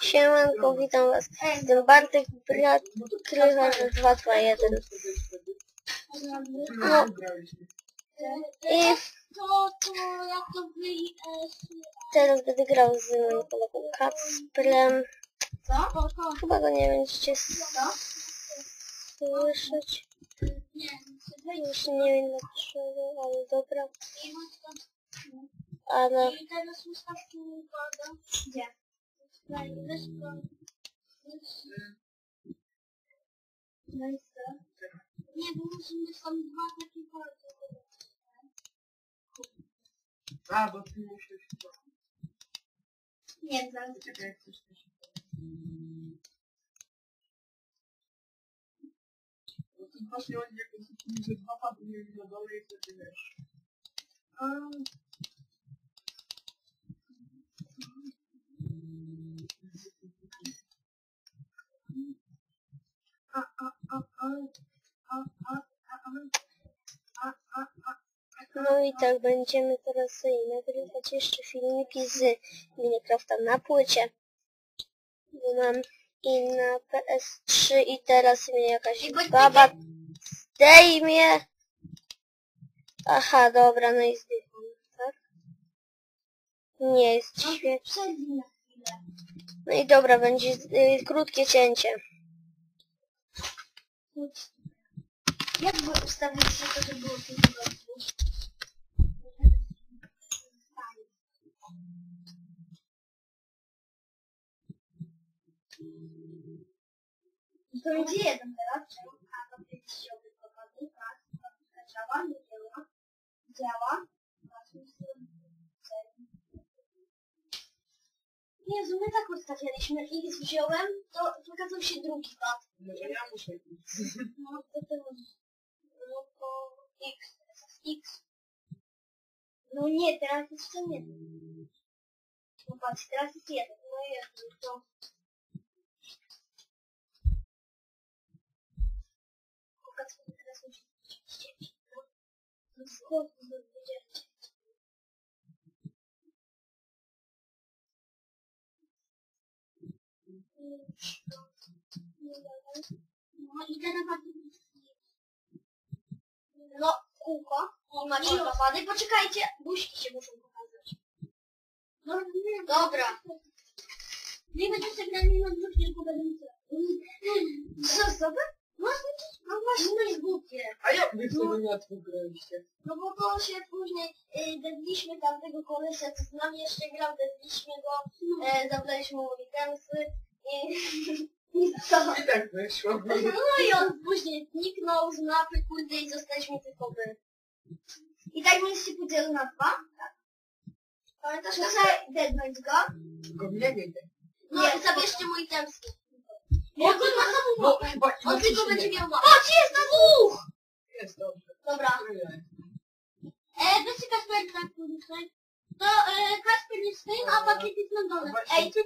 Siemanko, witam was. Jestem Bartek, brat Krywarz 221. No. I teraz będę grał z moim kolegą Kacprem. Chyba go nie będziecie słyszeć. Już nie wiem dlaczego, ale dobra. I I. Miejsce. Nie, bo musimy są dwa takie palce. A, bo ty musisz. Nie, zaraz. Czekaj, jak coś się... No to właśnie oni jak to że dwa mieli na dole i wtedy wiesz. No i tak będziemy teraz sobie nagrywać jeszcze filmiki z Minecrafta na płycie. Bo mam i na PS3 i teraz mnie jakaś baba zdejmie. Aha, dobra, no i zdechłam, tak? Nie jest no, świetnie. No i dobra, będzie y, krótkie cięcie. Jak by ustawić się to, żeby było? To będzie jeden teraz, a to jest środek pokładu, tak, papuszka działa, nie działa, działa, Jezu, my tak ustawialiśmy i wziąłem, to pokazał się drugi pad. No to ja muszę iść. No to ty możesz. No to X, teraz X. No nie, teraz jest ten jeden. No patrz, teraz jest jeden. No Jezu, to... Pokaż mi teraz musi być cięcie, no. No wiedzieć? No i teraz macie No, kółko. I macie napady. Poczekajcie, buźki się muszą pokazać. No, dobra. Nie będzie sygnalnie na dwóch, tylko będą Co, sobie? No, no właśnie, no jest głupie. A jak wy sobie na to graliście? No bo to się później y, dedliśmy tamtego kolesia, co z nami jeszcze grał, dedliśmy go, e, zabraliśmy mu itemsy i... i co? I tak wyszło. No i on później zniknął z mapy, kurde, i zostaliśmy tylko my. I tak my się podzielił na dwa? Tak. Pamiętasz, Muszę dednąć go? Go nie wiem. No i zabierzcie mój itemski. On ma samą No chyba On inaczej tylko będzie miał mapę. Chodź, jest na dwóch! Jest dobrze. Dobra. E, weźcie Kasper tak tutaj. To e, Kasper jest tym, a pakiet jest na dole. Właśnie Ej, ty,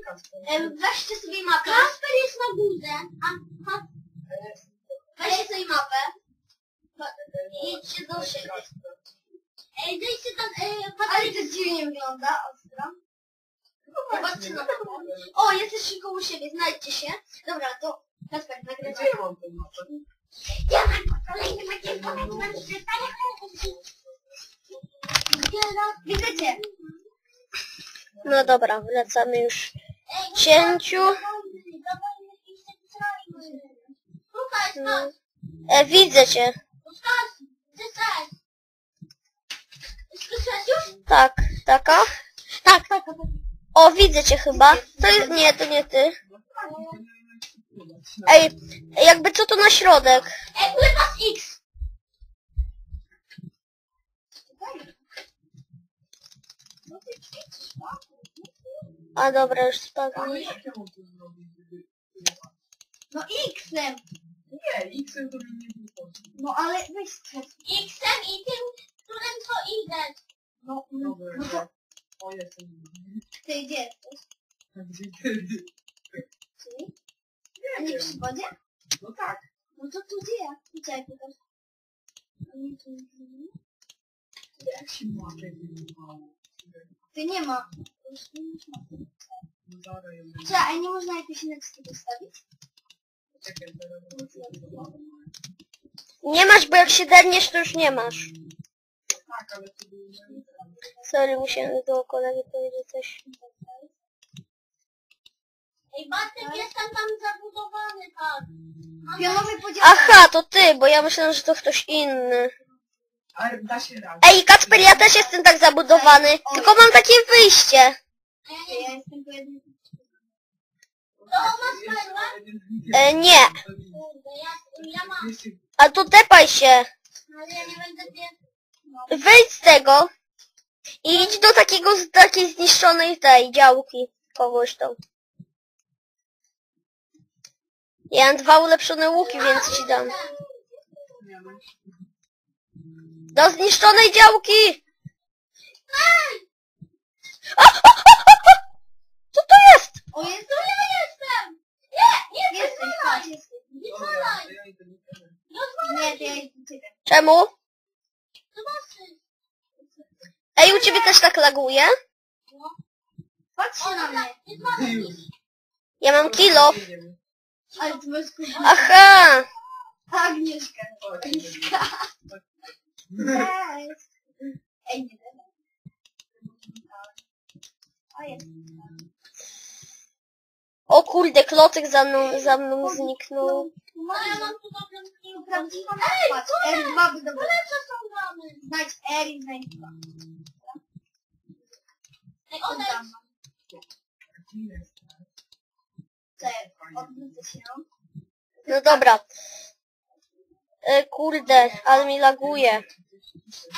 e, weźcie sobie mapę. Kasper jest na górze, a pa, weźcie sobie mapę. I idźcie do siebie. Ej, zejdźcie tam, e, Ale to dziwnie wygląda, o, jesteście koło siebie, znajdźcie się. Dobra, to Kasper, nagrywa. Ja mam ten maczek. Ja mam kolejny maczek, mam Widzicie? No dobra, wracamy już. Cięciu. No no. E, widzę cię. Tak, taka. Tak, taka. O, widzę cię chyba. To jest, nie, to nie ty. Ej, jakby co to na środek? Ej, ulewa z X. A dobra, już spadłeś. jak ja mam to zrobić, żeby... No X-em. Nie, X-em to mi nie wychodzi. No ale weź stres. X-em i tym, którym co idę. No, Dobra, no to ja- O, jestem. ty gdzie jesteś? Gdzie ty? Czyli? A nie przy wodzie? No tak. No to tu gdzie ja? Gdzie ja pokaż? A nie tu nie ma? Jak się macie wyjebało? Ty nie ma. Już nie masz mapy. Zaraz ją Czekaj, a nie można jakoś inaczej postawić? Czekaj, zaraz będę- Nie masz, bo jak się derniesz, to już nie masz. Tak, ale to było nie- Sorry, musiałem do kolegi powiedzieć coś. Ej, Bartek, jestem tam zabudowany, tak. Pionowy podział. Aha, to ty, bo ja myślałem, że to ktoś inny. Ale da się radę. Ej, Kacper, ja też jestem tak zabudowany, tylko mam takie wyjście. Ja jestem jednym. To masz perłę? E, nie, Kurde, ja, ja mam. Jeszcze a to tepaj się. Ale ja nie będę. No. Wyjdź z tego i idź do takiego, z takiej zniszczonej tej działki. Kogoś tam. Ja mam dwa ulepszone łuki, więc ci dam. Do zniszczonej działki! A, a, a, a, a! Co to jest? O Jezu, ja jestem! Nie, nie, nie zwalaj! Nie Dobra, zwalaj! to ja idę do tego. Nie! Nie. Czemu? Zobaczysz. Ej, u ciebie też tak laguje? No. Patrz na mnie. Ja mam kilo. Ale kurwa. Aha! Agnieszka. Agnieszka. Cześć. Ej, nie wiem. O jest. O kurde, klocek za mną, za mną zniknął. Ale ja mam tu dobrą prawdziwą Ej, patrz, R2 by dobrze. Lepsze są damy. Znajdź R i znajdź 2. Ej, odejdź. Cześć, odwrócę się. No dobra. E, kurde, ale mi laguje.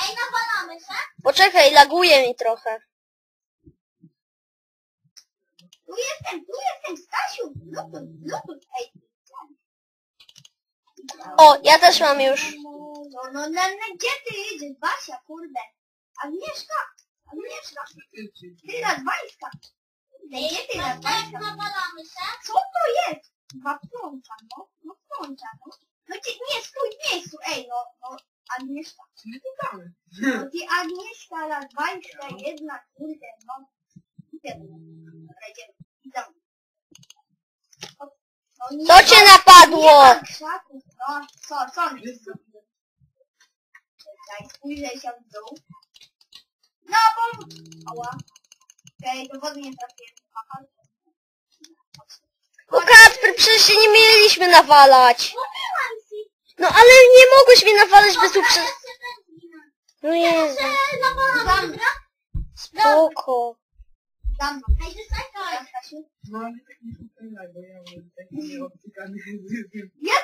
Ej, nawalamy się? Poczekaj, laguje mi trochę. Tu jestem, tu jestem, Stasiu. Bluetooth, Bluetooth, ej. O, ja też mam już. No, no, no, no, gdzie ty jedziesz, Basia, kurde? Agnieszka, Agnieszka, ty Radwańska. Gdzie ty Radwańska? nawalamy się? Co to jest? Dwa plącza, no, no no. No ci, nie, stój w miejscu, ej, no, no, Agnieszka. Nie pytamy. No ty Agnieszka jedna, kurde, no. Idziemy, dobra, idziemy, idziemy. O, no nie Co cię napadło? Nie ma krzaków, no, co, co mi? Czekaj, spójrzę się w dół. Bo... Ała. Okej, do wody nie trafiłem. Aha. O Kacper, przecież się nie mieliśmy nawalać. Mówiłam ci! No ale nie mogłeś mnie nawalać bez uprze... No Jezu, spoko. Dam. Ej. No ale tak nie słuchaj, bo ja mam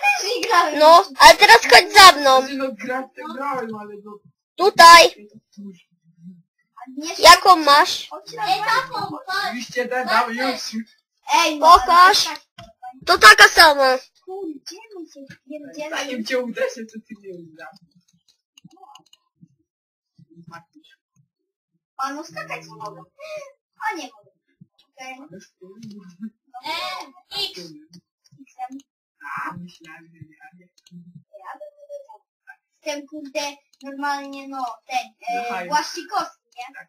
też nie grałem. No, ale teraz chodź za mną. No tak grałem, ale no... Tutaj. Jaką masz? Oczywiście dodał już. Ej, no, Pokaż. tak, To taka sama. Zanim cię uderzę, to ty nie uda. Panu skakać nie mogę. A nie mogę. Okej. E, X. X-em. A, myślałem, że nie, a nie. Ja Jestem kurde normalnie no ten No e, fajnie. Właścikowski, Tak.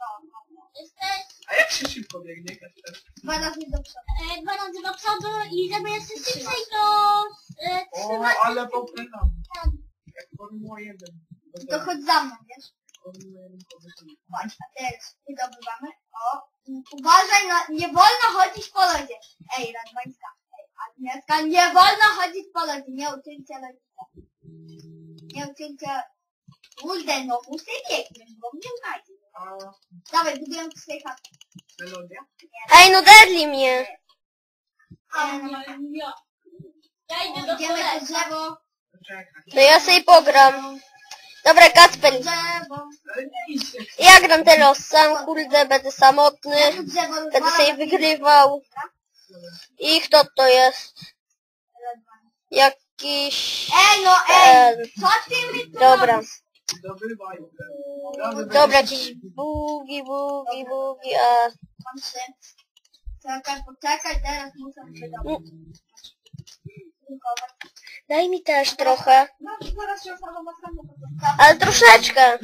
No, no, no. Jesteś A jak się szybko biegnie, Kasia? dwa razy do przodu. E, dwa razy do przodu i żeby jeszcze szybciej to e, O, trzymać. ale popędzam. Jak Formuła 1. To chodź za mną, wiesz? Formuła 1 popędzam. Chodź, a teraz wydobywamy. O, mm, uważaj, na, nie wolno chodzić po lodzie. Ej, Radwańska. Ej, Agnieszka, nie wolno chodzić po lodzie. Nie uczyjcie rodzica. Nie uczyjcie... Kurde, no muszę biegać, bo mnie znajdzie. A Dawaj, buduję swoje chaty. melodia? Ej, no derli mnie. A, no, ja. Ja idę do Idziemy po drzewo. Czekaj. To ja sobie pogram. Dobra, Kacper. Drzewo. Ale nie idź jak Ja gram teraz sam, kurde, będę samotny. Ja tu drzewo Będę rozwalam. sobie wygrywał. I kto to jest? Jakiś... Ej, no ej! Ten. Co ty mi tu Dobra. robisz? Dobra, jakieś bugi, bugi, bugi, a... Czekaj, poczekaj, teraz muszę. Drukować. Daj mi też trochę. No, się. Ale troszeczkę.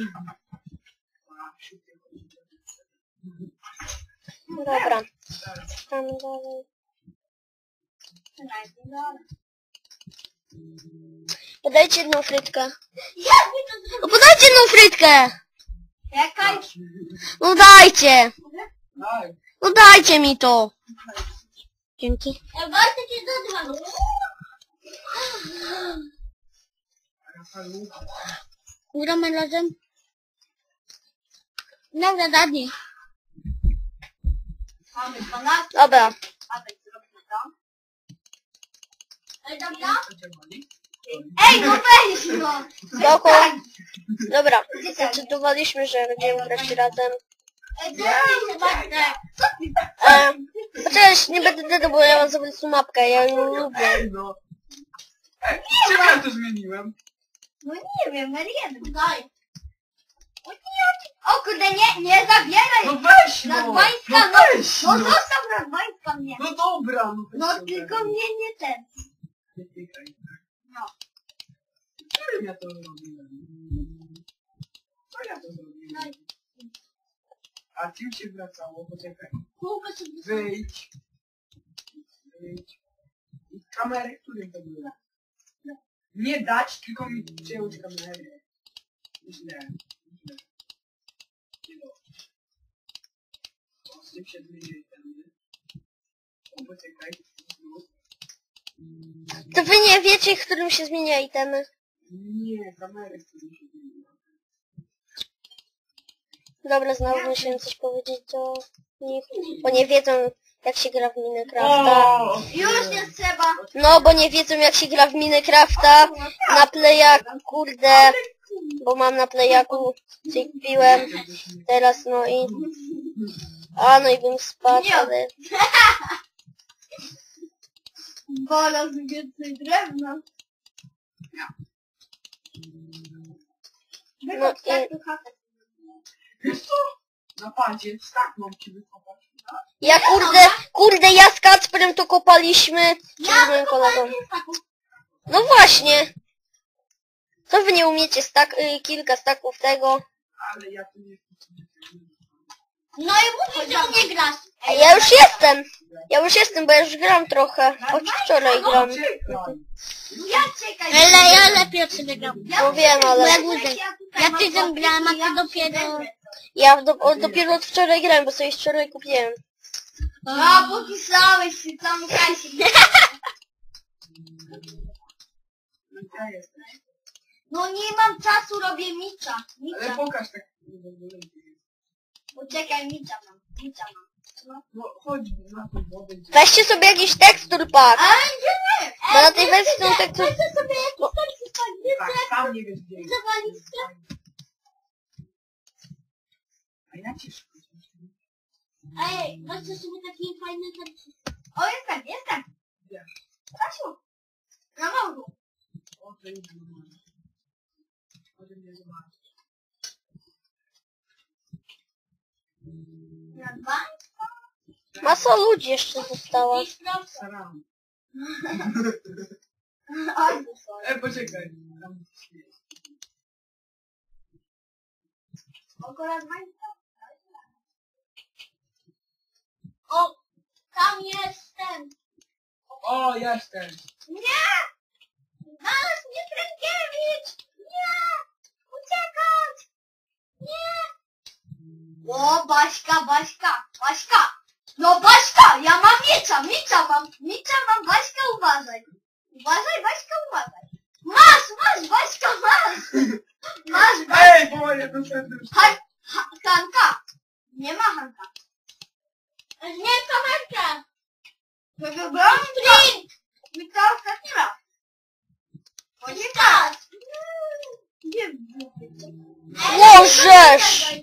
Dobra. Tam dalej. Podajcie jedną frytkę. Jak to No podajcie jedną frytkę! Czekaj. No dajcie! No dajcie mi to! Dzięki. Bardzo cię dodam. Rafalu. Gramy razem? Dobra, dadni. Mamy 12. Dobra. A więc zrobimy to. Ej, dobra? Ej, no weź no! Spoko. Dobra. Zdecydowaliśmy, że będziemy grać razem. E, chociaż nie będę tego, bo ja mam sobie tą mapkę, ja ją lubię. Ej, no. Ej, czemu ja to zmieniłem? No nie wiem, Marian, daj. O nie, o kurde, nie, nie zabieraj! No weź no! Radwańska, No weź No no! zostaw Radwańska mnie! No dobra, no weź No sobie. tylko mnie nie ten. Nie tykaj, tak. No. Którym ja to robiłem? Co ja to zrobiłem? A kim się wracało? Poczekaj. Kółko sobie Wyjdź. Wyjdź. I kamery, którym to było? Nie dać, tylko mi przejąć kamerę. Źle. Źle. Nie dobrze. O, z tym się zmieni ten. O, poczekaj. To wy nie wiecie, którym się zmienia itemy. Nie, się zmieni. Dobra, znowu musiałem coś powiedzieć do nich, bo nie wiedzą, jak się gra w Minecrafta. Już nie trzeba. No, bo nie wiedzą, jak się gra w Minecrafta na playaku, kurde, bo mam na playaku, czyli kupiłem teraz, no i... A, no i bym spadł, ale... Bola z więcej drewna. No i... Wiesz co? Na padzie, tak mam ci wykopać. tak? Ja kurde, kurde, ja z Kacprem to kopaliśmy, z moim kolegą. No właśnie. Co wy nie umiecie stak y, kilka staków tego? Ale ja tu nie No i mówisz, że nie grasz. A ja już jestem. Ja już jestem, bo ja już gram trochę. Od wczoraj gram. Czekaj. Ja czekaj. Ale ja lepiej od ciebie gram. No wiem, ale Ja tydzień grałem, a ty dopiero... ja do, o, dopiero od wczoraj gram, bo sobie wczoraj kupiłem. A, popisałeś się, zamykaj się. No ja jestem. No nie mam czasu, robię micza. Ale Micza. pokaż tak. Poczekaj, micza mam. Micza mam. No chodź na tą wodę. Weźcie sobie jakiś tekstur pack. Ale gdzie nie? Bo na tej wersji są tekstur... Weźcie sobie jakiś No. tekst, tak, gdzie Tak, sam nie wiesz gdzie jest. zawaliście? A ja. Ej, weźcie sobie taki fajny tekst. O, jestem, jestem. Gdzie? Stasiu. Na morzu. O, to już nie Może mnie zobaczyć. Na dwa? Masa ludzi jeszcze została. Sorry. E, poczekaj. Tam jest. Akurat Majka. O, tam jestem. O, jestem. Nie! Znalazł mnie Kręgiewicz! Nie! Uciekać! Nie! O, Baśka, Baśka, Baśka! No Baśka, ja mam miecza, miecza mam, miecza mam, Baśka, uważaj. Uważaj, Baśka, uważaj. Masz, masz, Baśka, masz! Masz, Baśka. Ej, bo ja dostępny już. Ha, ha, Hanka! Nie ma Hanka. Nie, to Hanka! Wybrałam drink! I to ostatni raz. Poczekaj! Nie wiem. Możesz!